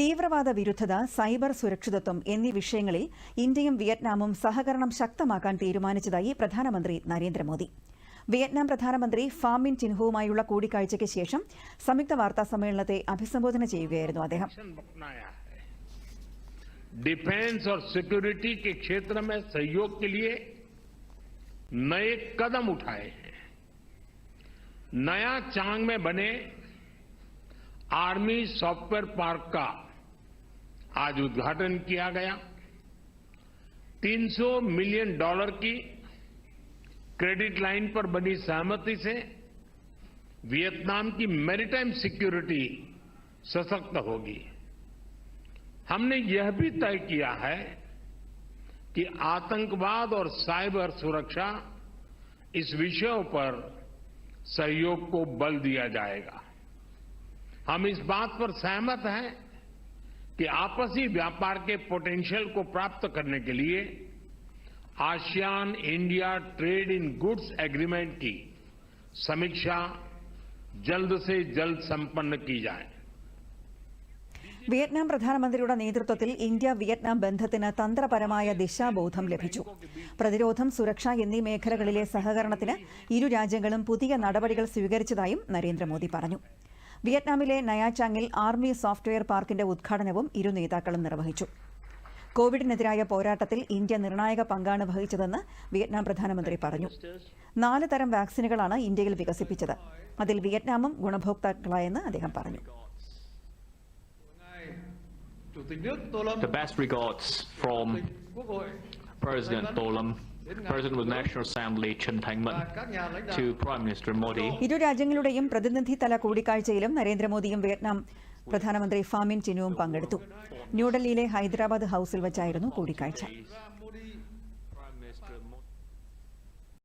തീവ്രവാദ വിരുദ്ധത സൈബർ സുരക്ഷിതത്വം എന്നീ വിഷയങ്ങളിൽ ഇന്ത്യയും വിയറ്റ്നാമും സഹകരണം ശക്തമാക്കാൻ തീരുമാനിച്ചതായി പ്രധാനമന്ത്രി നരേന്ദ്രമോദി വിയറ്റ്നാം പ്രധാനമന്ത്രി ഫാമിൻ ചിൻഹുവുമായുള്ള കൂടിക്കാഴ്ചയ്ക്ക് ശേഷം സംയുക്ത വാർത്താ സമ്മേളനത്തെ അഭിസംബോധന ചെയ്യുകയായിരുന്നു അദ്ദേഹം एक्शन अपनाया है डिफेंस और सिक्योरिटी के क्षेत्र में सहयोग के लिए नए कदम उठाए हैं नया चांग में बने आर्मी सॉफ्टवेयर पार्क का आज उद्घाटन किया गया। 300 मिलियन डॉलर की क्रेडिट लाइन पर बनी सहमति से वियतनाम की मैरीटाइम सिक्योरिटी सशक्त होगी। हमने यह भी तय किया है कि आतंकवाद और साइबर सुरक्षा इस विषयों पर सहयोग को बल दिया जाएगा। हम इस बात पर सहमत हैं कि आपसी व्यापार के पोटेंशियल को प्राप्त करने के लिए ASEAN India trade in goods agreement की समीक्षा जल्द से जल्द संपन्न की जाए വിയറ്റ്നാം പ്രധാനമന്ത്രിയുടെ നേതൃത്വത്തിൽ ഇന്ത്യ വിയറ്റ്നാം ബന്ധത്തിന് തന്ത്രപരമായ ദിശാബോധം ലഭിച്ചു പ്രതിരോധം സുരക്ഷ എന്നീ മേഖലകളിലെ സഹകരണത്തിന് ഇരു രാജ്യങ്ങളും പുതിയ നടപടികൾ സ്വീകരിച്ചതായും നരേന്ദ്രമോദി പറഞ്ഞു വിയറ്റ്നാമിലെ നയാചാങ്ങിൽ ആർമി സോഫ്റ്റ്വെയർ പാർക്കിന്റെ ഉദ്ഘാടനവും ഇരു നേതാക്കളും നിർവഹിച്ചു. കോവിഡിനെതിരായ പോരാട്ടത്തിൽ ഇന്ത്യ നിർണായക പങ്കാണ് വഹിച്ചതെന്ന് വിയറ്റ്നാം പ്രധാനമന്ത്രി പറഞ്ഞു. നാല് തരം വാക്സിനുകളാണ് ഇന്ത്യയിൽ വികസിപ്പിച്ചത്. അതിൽ വിയറ്റ്നാമും ഗുണഭോക്താക്കളായെന്ന് അദ്ദേഹം പറഞ്ഞു. President Nguyễn ഇരു രാജ്യങ്ങളുടെയും പ്രതിനിധിതല കൂടിക്കാഴ്ചയിലും നരേന്ദ്രമോദിയും വിയറ്റ്നാം പ്രധാനമന്ത്രി ഫാമിൻ ചിനുവും പങ്കെടുത്തു ന്യൂഡൽഹിയിലെ ഹൈദരാബാദ് ഹൌസിൽ വെച്ചായിരുന്നു കൂടിക്കാഴ്ച.